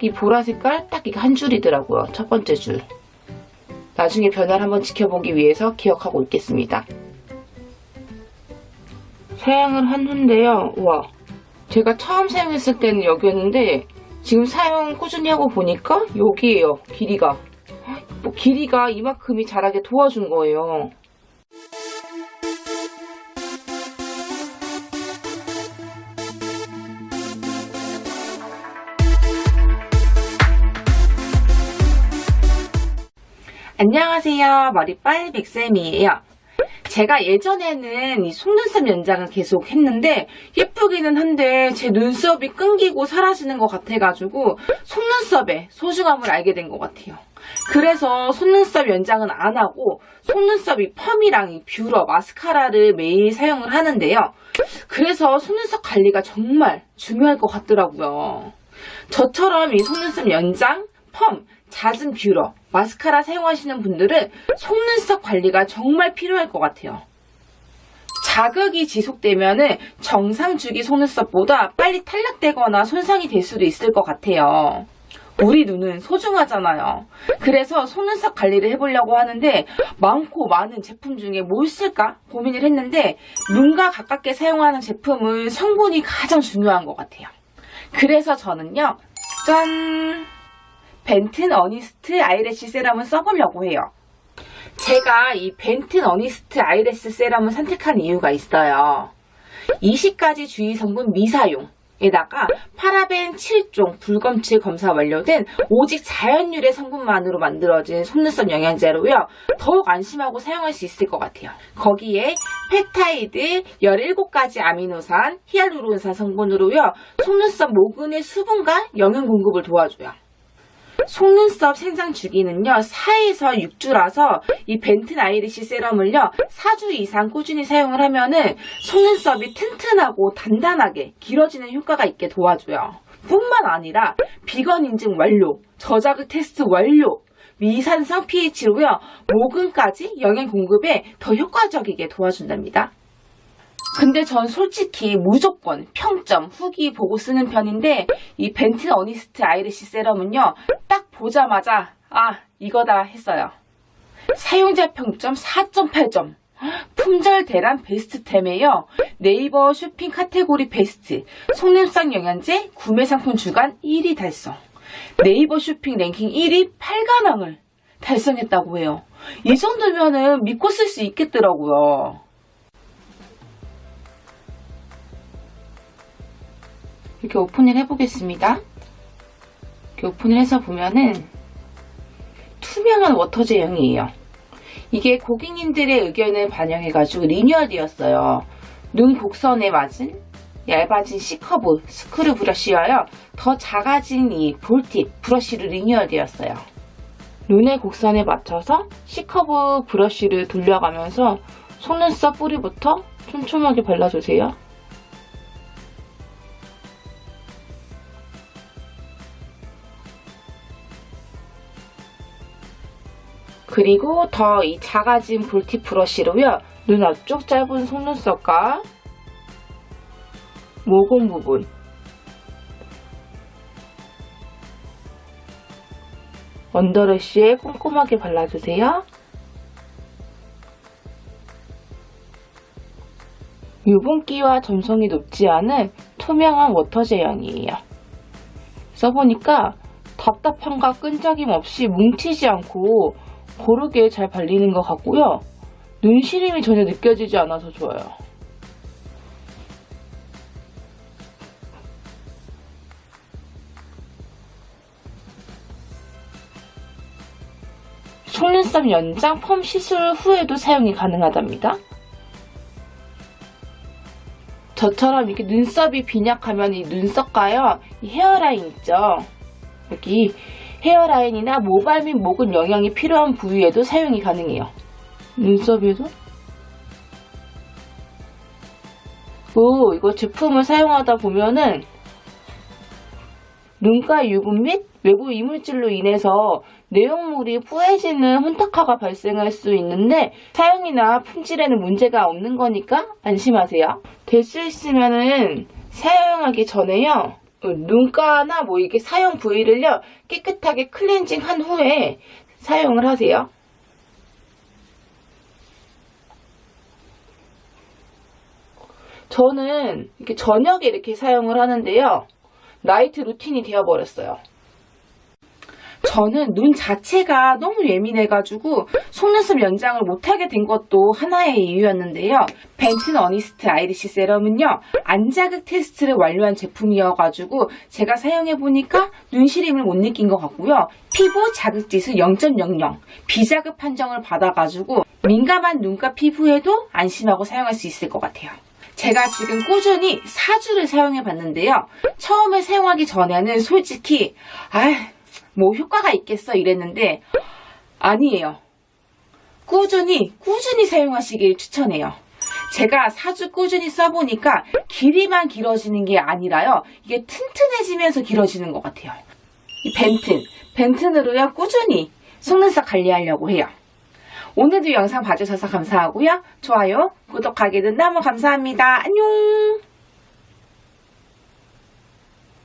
딱 이 보라 색깔 딱 이게 한 줄이더라고요. 첫 번째 줄. 나중에 변화를 한번 지켜보기 위해서 기억하고 있겠습니다. 사용을 한 후인데요. 와, 제가 처음 사용했을 때는 여기였는데 지금 사용 꾸준히 하고 보니까 여기에요. 길이가. 뭐 길이가 이만큼이 자라게 도와준 거예요. 안녕하세요. 머리빨 백쌤이에요. 제가 예전에는 이 속눈썹 연장을 계속 했는데 예쁘기는 한데 제 눈썹이 끊기고 사라지는 것 같아가지고 속눈썹에 소중함을 알게 된 것 같아요. 그래서 속눈썹 연장은 안 하고 속눈썹 이 펌이랑 이 뷰러 마스카라를 매일 사용을 하는데요. 그래서 속눈썹 관리가 정말 중요할 것 같더라고요. 저처럼 이 속눈썹 연장, 펌, 잦은 뷰러, 마스카라 사용하시는 분들은 속눈썹 관리가 정말 필요할 것 같아요. 자극이 지속되면 정상 주기 속눈썹보다 빨리 탈락되거나 손상이 될 수도 있을 것 같아요. 우리 눈은 소중하잖아요. 그래서 속눈썹 관리를 해보려고 하는데 많고 많은 제품 중에 뭘 쓸까 고민을 했는데 눈과 가깝게 사용하는 제품은 성분이 가장 중요한 것 같아요. 그래서 저는요, 짠! 벤튼 어니스트 아이래쉬 세럼을 써보려고 해요. 제가 이 벤튼 어니스트 아이래쉬 세럼을 선택한 이유가 있어요. 20가지 주의 성분 미사용. 에다가 파라벤 7종 불검출 검사 완료된 오직 자연유래 성분만으로 만들어진 속눈썹 영양제로요. 더욱 안심하고 사용할 수 있을 것 같아요. 거기에 펩타이드 17가지 아미노산, 히알루론산 성분으로요. 속눈썹 모근의 수분과 영양 공급을 도와줘요. 속눈썹 생장 주기는요 4에서 6주라서 이 벤튼 아이리시 세럼을요 4주 이상 꾸준히 사용을 하면은 속눈썹이 튼튼하고 단단하게 길어지는 효과가 있게 도와줘요. 뿐만 아니라 비건 인증 완료, 저자극 테스트 완료, 미산성 pH로요 모근까지 영양 공급에 더 효과적이게 도와준답니다. 근데 전 솔직히 무조건 평점, 후기 보고 쓰는 편인데 이 벤튼 어니스트 아이리시 세럼은요 딱 보자마자 아 이거다 했어요. 사용자 평점 4.8점. 품절 대란 베스트 템에요. 네이버 쇼핑 카테고리 베스트, 속눈썹 영양제 구매 상품 주간 1위 달성. 네이버 쇼핑 랭킹 1위 8관왕을 달성했다고 해요. 이 정도면은 믿고 쓸 수 있겠더라고요. 이렇게 오픈을 해보겠습니다. 이렇게 오픈을 해서 보면은 투명한 워터 제형이에요. 이게 고객님들의 의견을 반영해가지고 리뉴얼되었어요. 눈 곡선에 맞은 얇아진 C커브 스크류 브러쉬와요. 더 작아진 이 볼팁 브러쉬로 리뉴얼되었어요. 눈의 곡선에 맞춰서 C커브 브러쉬를 돌려가면서 속눈썹 뿌리부터 촘촘하게 발라주세요. 그리고 더 이 작아진 볼팁 브러쉬로요. 눈 앞쪽 짧은 속눈썹과 모공 부분 언더래쉬에 꼼꼼하게 발라주세요. 유분기와 점성이 높지 않은 투명한 워터 제형이에요. 써보니까 답답함과 끈적임 없이 뭉치지 않고 고르게 잘 발리는 것 같고요. 눈시림이 전혀 느껴지지 않아서 좋아요. 속눈썹 연장 펌 시술 후에도 사용이 가능하답니다. 저처럼 이렇게 눈썹이 빈약하면 이 눈썹과요, 이 헤어라인 있죠? 여기 헤어라인이나 모발 및 목은 영양이 필요한 부위에도 사용이 가능해요. 눈썹에도? 오, 이거 제품을 사용하다 보면은 눈가 유분 및 외부 이물질로 인해서 내용물이 뿌해지는 혼탁화가 발생할 수 있는데 사용이나 품질에는 문제가 없는 거니까 안심하세요. 될 수 있으면은 사용하기 전에요. 어, 눈가나 뭐 이게 사용 부위를요 깨끗하게 클렌징 한 후에 사용을 하세요. 저는 이렇게 저녁에 이렇게 사용을 하는데요. 나이트 루틴이 되어버렸어요. 저는 눈 자체가 너무 예민해가지고 속눈썹 연장을 못하게 된 것도 하나의 이유였는데요. 벤튼 어니스트 아이리시 세럼은요. 안자극 테스트를 완료한 제품이어가지고 제가 사용해보니까 눈시림을 못 느낀 것 같고요. 피부 자극지수 0.00 비자극 판정을 받아가지고 민감한 눈가 피부에도 안심하고 사용할 수 있을 것 같아요. 제가 지금 꾸준히 4주를 사용해 봤는데요. 처음에 사용하기 전에는 솔직히, 아, 뭐 효과가 있겠어 이랬는데, 아니에요. 꾸준히, 꾸준히 사용하시길 추천해요. 제가 4주 꾸준히 써보니까 길이만 길어지는 게 아니라요. 이게 튼튼해지면서 길어지는 것 같아요. 이 벤튼, 벤튼으로요 꾸준히 속눈썹 관리하려고 해요. 오늘도 영상 봐주셔서 감사하고요. 좋아요, 구독하기는 너무 감사합니다. 안녕!